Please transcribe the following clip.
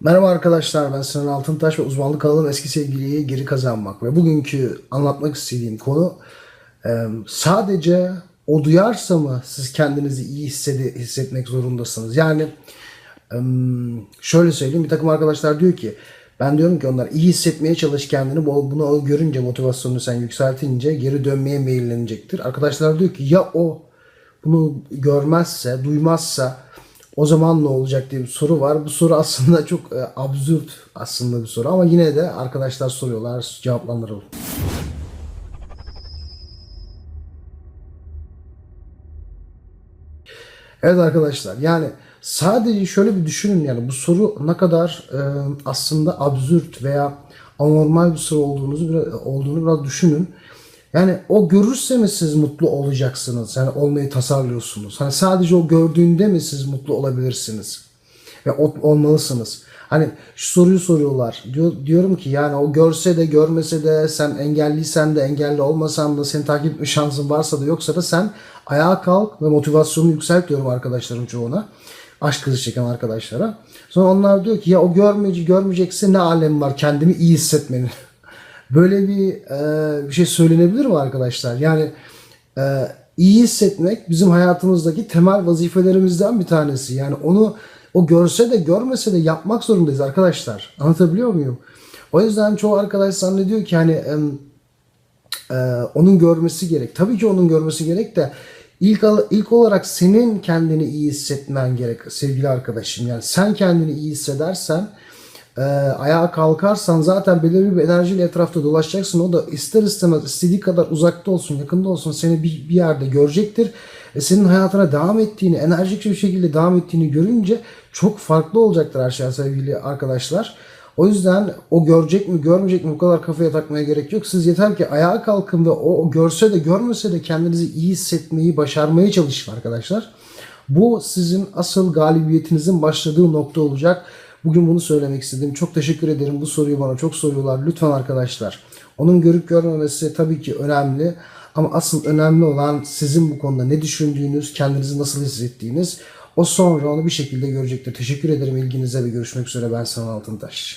Merhaba arkadaşlar ben Sinan Altıntaş ve uzmanlık alanım eski sevgiliyi geri kazanmak ve bugünkü anlatmak istediğim konu e, sadece o duyarsa mı siz kendinizi iyi hissedi, hissetmek zorundasınız? Yani e, şöyle söyleyeyim bir takım arkadaşlar diyor ki ben diyorum ki onlar iyi hissetmeye çalış kendini bu- bunu görünce motivasyonunu sen yükseltince geri dönmeye meyillenecektir. Arkadaşlar diyor ki ya o bunu görmezse, duymazsa o zaman ne olacak diye bir soru var. Bu soru aslında çok e, absürt aslında bir soru ama yine de arkadaşlar soruyorlar, cevaplandıralım. Evet arkadaşlar yani sadece şöyle bir düşünün yani bu soru ne kadar e, aslında absürt veya anormal bir soru olduğunuzu biraz, olduğunu biraz düşünün. Yani o görürse mi siz mutlu olacaksınız? Yani olmayı tasarlıyorsunuz. Hani sadece o gördüğünde mi siz mutlu olabilirsiniz? Ve olmalısınız. Hani şu soruyu soruyorlar. Diyor, diyorum ki yani o görse de görmese de sen engelliysen de engelli olmasan da seni takip etme şansın varsa da yoksa da sen ayağa kalk ve motivasyonunu yükselt diyorum arkadaşlarım çoğuna. Aşk kızı çeken arkadaşlara. Sonra onlar diyor ki ya o görmeyecek, görmeyecekse ne alem var kendimi iyi hissetmenin. Böyle bir e, bir şey söylenebilir mi arkadaşlar? Yani e, iyi hissetmek bizim hayatımızdaki temel vazifelerimizden bir tanesi. Yani onu o görse de görmese de yapmak zorundayız arkadaşlar. Anlatabiliyor muyum? O yüzden çoğu arkadaş zannediyor ki hani em, e, onun görmesi gerek. Tabii ki onun görmesi gerek de ilk ilk olarak senin kendini iyi hissetmen gerek sevgili arkadaşım. Yani sen kendini iyi hissedersen e, ayağa kalkarsan zaten belirli bir enerjiyle etrafta dolaşacaksın. O da ister istemez istediği kadar uzakta olsun, yakında olsun seni bir, bir yerde görecektir. E, senin hayatına devam ettiğini, enerjik bir şekilde devam ettiğini görünce çok farklı olacaktır her şey sevgili arkadaşlar. O yüzden o görecek mi görmeyecek mi bu kadar kafaya takmaya gerek yok. Siz yeter ki ayağa kalkın ve o, o görse de görmese de kendinizi iyi hissetmeyi başarmaya çalışın arkadaşlar. Bu sizin asıl galibiyetinizin başladığı nokta olacak. Bugün bunu söylemek istedim. Çok teşekkür ederim. Bu soruyu bana çok soruyorlar. Lütfen arkadaşlar. Onun görüp görmemesi tabii ki önemli. Ama asıl önemli olan sizin bu konuda ne düşündüğünüz, kendinizi nasıl hissettiğiniz. O sonra onu bir şekilde görecektir. Teşekkür ederim ilginize ve görüşmek üzere. Ben Sinan Altıntaş.